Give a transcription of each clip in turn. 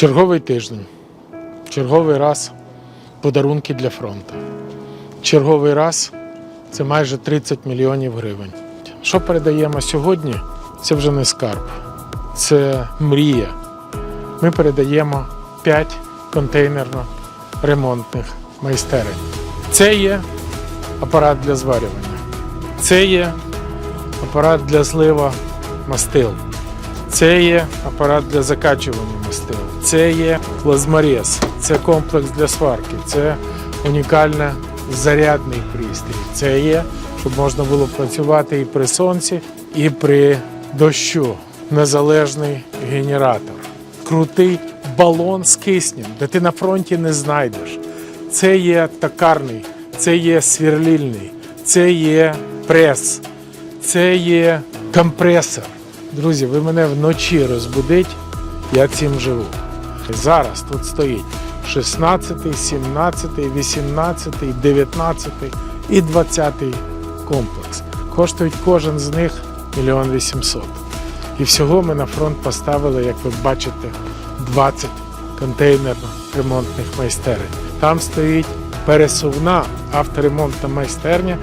Черговий тиждень, черговий раз подарунки для фронту. Черговий раз це майже 30 мільйонів гривень. Що передаємо сьогодні? Це вже не скарб, це мрія. Ми передаємо 5 контейнерно-ремонтних майстерень. Це є апарат для зварювання, це є апарат для злива мастил. Це є апарат для закачування мастил, це є плазморез, це комплекс для сварки, це унікальний зарядний пристрій. Це є, щоб можна було працювати і при сонці, і при дощу. Незалежний генератор, крутий балон з киснем, де ти на фронті не знайдеш. Це є токарний, це є сверлільний, це є прес, це є компресор. Друзі, ви мене вночі розбудить, я цим живу. Зараз тут стоїть 16, 17, 18, 19 і 20 комплекс. Коштують кожен з них мільйон 800. І всього ми на фронт поставили, як ви бачите, 20 контейнерно-ремонтних майстерень. Там стоїть пересувна авторемонтна майстерня,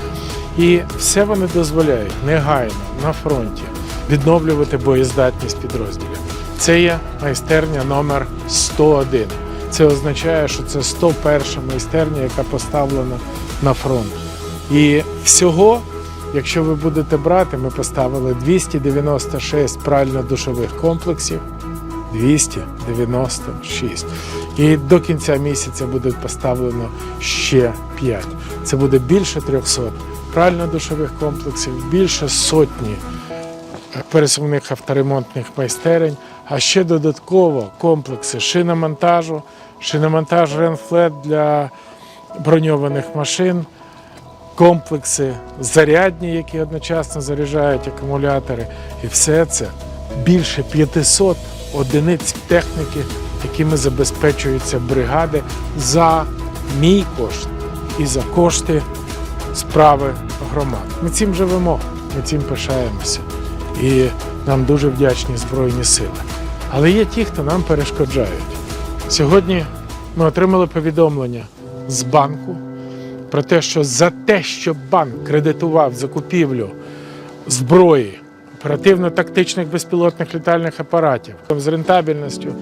і все вони дозволяють негайно на фронті відновлювати боєздатність підрозділів. Це є майстерня номер 101. Це означає, що це 101 майстерня, яка поставлена на фронт. І всього, якщо ви будете брати, ми поставили 296 прально-душових комплексів. 296. І до кінця місяця буде поставлено ще 5. Це буде більше 300 прально-душових комплексів, більше сотні пересувних авторемонтних майстерень, а ще додатково комплекси шиномонтажу, шиномонтаж Ренфлет для броньованих машин, комплекси зарядні, які одночасно заряджають акумулятори. І все це більше 500 одиниць техніки, якими забезпечуються бригади за мій кошт і за кошти справи громад. Ми цим живемо, ми цим пишаємося. І нам дуже вдячні Збройні сили. Але є ті, хто нам перешкоджають. Сьогодні ми отримали повідомлення з банку про те, що за те, що банк кредитував закупівлю зброї, оперативно-тактичних безпілотних літальних апаратів з рентабельністю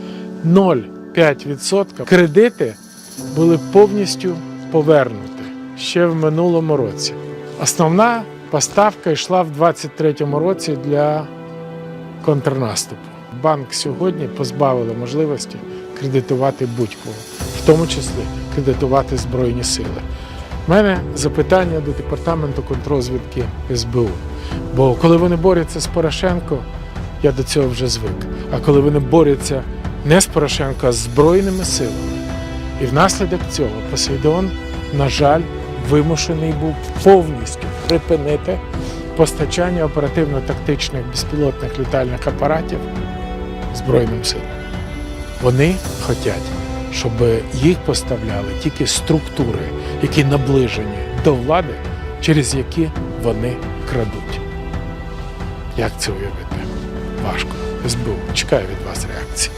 0,5%, кредити були повністю повернуті ще в минулому році. Основна поставка йшла в 2023 році для контрнаступу. Банк сьогодні позбавили можливості кредитувати будь-кого, в тому числі кредитувати Збройні сили. У мене запитання до департаменту контрозвідки СБУ. Бо коли вони борються з Порошенко, я до цього вже звик. А коли вони борються не з Порошенко, а з Збройними силами. І внаслідок цього Посейдон, на жаль, вимушений був повністю припинити постачання оперативно-тактичних безпілотних літальних апаратів Збройним силам. Вони хочуть, щоб їх поставляли тільки структури, які наближені до влади, через які вони крадуть. Як це уявити? Важко. СБУ. Чекаю від вас реакції.